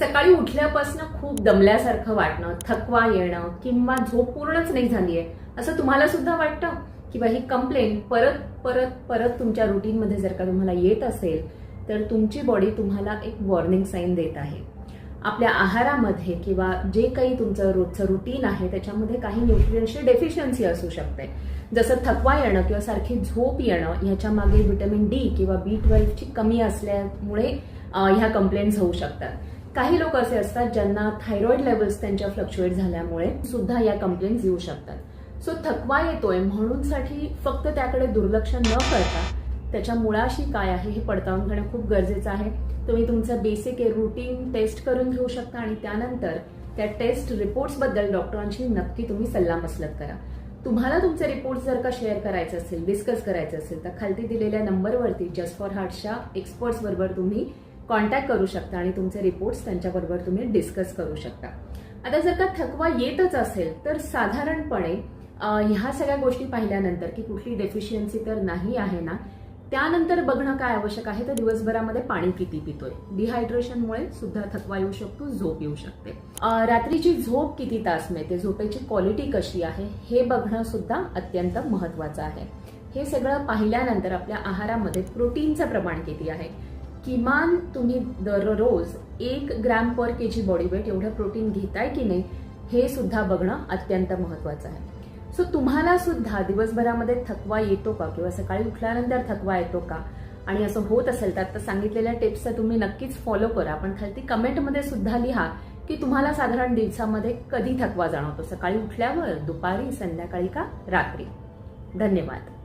सकाळी उठल्यापासून खूप दमल्यासारखं वाटणं थकवा येणं किंवा झोप पूर्णच नाही झाली आहे असं तुम्हाला सुद्धा वाटतं? किंवा ही कंप्लेंट परत परत परत तुमच्या रुटीनमध्ये जर का तुम्हाला येत असेल तर तुमची बॉडी तुम्हाला एक वॉर्निंग साईन देत आहे. आपल्या आहारामध्ये किंवा जे काही तुमचं रोजचं रुटीन आहे त्याच्यामध्ये काही न्यूट्रियन्सची डेफिशियन्सी असू शकते. जसं थकवा येणं किंवा सारखी झोप येणं ह्याच्या मागे व्हिटॅमिन डी किंवा बी ट्वेल्वची कमी असल्यामुळे ह्या कंप्लेंट्स होऊ शकतात. काही लोक असे असतात ज्यांना थायरॉइड लेवल्स त्यांच्या फ्लक्च्युएट झाल्यामुळे सुद्धा या कंप्लेंट्स येऊ शकतात. सो थकवा येतोय म्हणून साठी फक्त त्याकडे दुर्लक्ष न करता त्याच्या मुळाशी काय आहे हे पडताळून घेणं खूप गरजेचं आहे. तुम्ही तुमचं बेसिक रुटीन टेस्ट करून घेऊ शकता आणि त्यानंतर त्या टेस्ट रिपोर्ट्सबद्दल डॉक्टरांशी नक्की तुम्ही सल्लामसलत करा. तुम्हाला तुमचे रिपोर्ट्स जर का शेअर करायचे असेल डिस्कस करायचे असेल तर खालती दिलेल्या नंबरवरती जस्ट फॉर हार्टच्या एक्सपर्ट्स बरोबर तुम्ही कॉन्टॅक्ट करू शकता आणि तुमचे रिपोर्ट्स त्यांच्याबरोबर तुम्ही डिस्कस करू शकता. आता जर का थकवा येतच असेल तर साधारणपणे ह्या सगळ्या गोष्टी पाहिल्यानंतर की कुठली डेफिशियन्सी तर नाही आहे ना त्यानंतर बघणं काय आवश्यक आहे तर दिवसभरामध्ये पाणी किती पितोय. डिहायड्रेशनमुळे सुद्धा थकवा येऊ शकतो झोप येऊ शकते. रात्रीची झोप किती तास मिळते झोपेची क्वालिटी कशी आहे हे बघणं सुद्धा अत्यंत महत्वाचं आहे. हे सगळं पाहिल्यानंतर आपल्या आहारामध्ये प्रोटीनचं प्रमाण किती आहे किमान तुम्ही दररोज एक gram per K G body weight एवढं प्रोटीन घेताय की नाही हे सुद्धा बघणं अत्यंत महत्वाचं आहे. सो तुम्हाला सुद्धा दिवसभरामध्ये थकवा येतो का? किंवा सकाळी उठल्यानंतर थकवा येतो का? आणि असं होत असेल तर आता सांगितलेल्या टिप्सचा तुम्ही नक्कीच फॉलो करा. पण खालती कमेंटमध्ये सुद्धा लिहा की तुम्हाला साधारण दिवसामध्ये कधी थकवा जाणवतो? सकाळी उठल्यावर दुपारी संध्याकाळी का रात्री? धन्यवाद.